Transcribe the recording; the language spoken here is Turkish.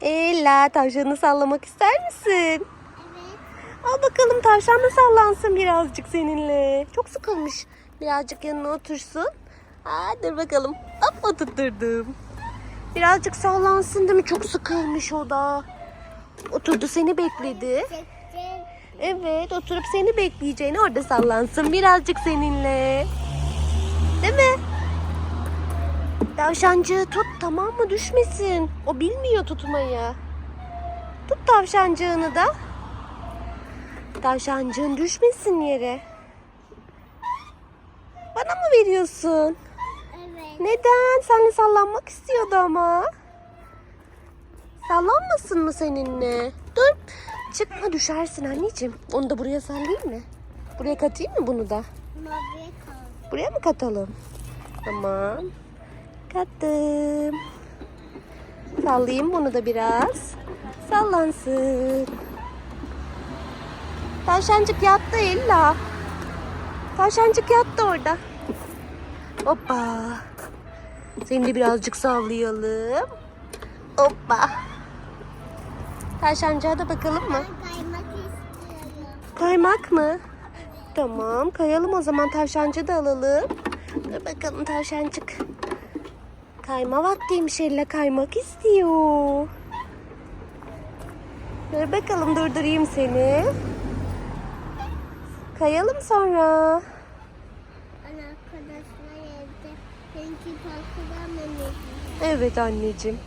Ela tavşanı sallamak ister misin? Evet. Al bakalım tavşan da sallansın birazcık seninle. Çok sıkılmış. Birazcık yanına otursun. Aa, dur bakalım. Hop oturtturdum. Birazcık sallansın değil mi? Çok sıkılmış o da. Oturdu seni bekledi. Evet oturup seni bekleyeceğini orada sallansın birazcık seninle. Değil mi? Tavşancığı tut tamam mı düşmesin. O bilmiyor tutmayı. Tut tavşancığını da. Tavşancığın düşmesin yere. Bana mı veriyorsun? Evet. Neden? Seninle sallanmak istiyordu ama. Sallanmasın mı seninle? Dur. Çıkma düşersin anneciğim. Onu da buraya sallayayım mı? Buraya katayım mı bunu da? Kaldı. Buraya mı katalım? Tamam. Kattım. Sallayayım bunu da biraz. Sallansın. Tavşancık yattı illa. Tavşancık yattı orada. Hoppa. Seni de birazcık sallayalım. Hoppa. Tavşancığa da bakalım mı? Kaymak mı? Tamam kayalım o zaman tavşancı da alalım. Dur bakalım tavşancık. Kayma vaktiymiş elle kaymak istiyor. Dur bakalım durdurayım seni. Kayalım sonra. Evet anneciğim.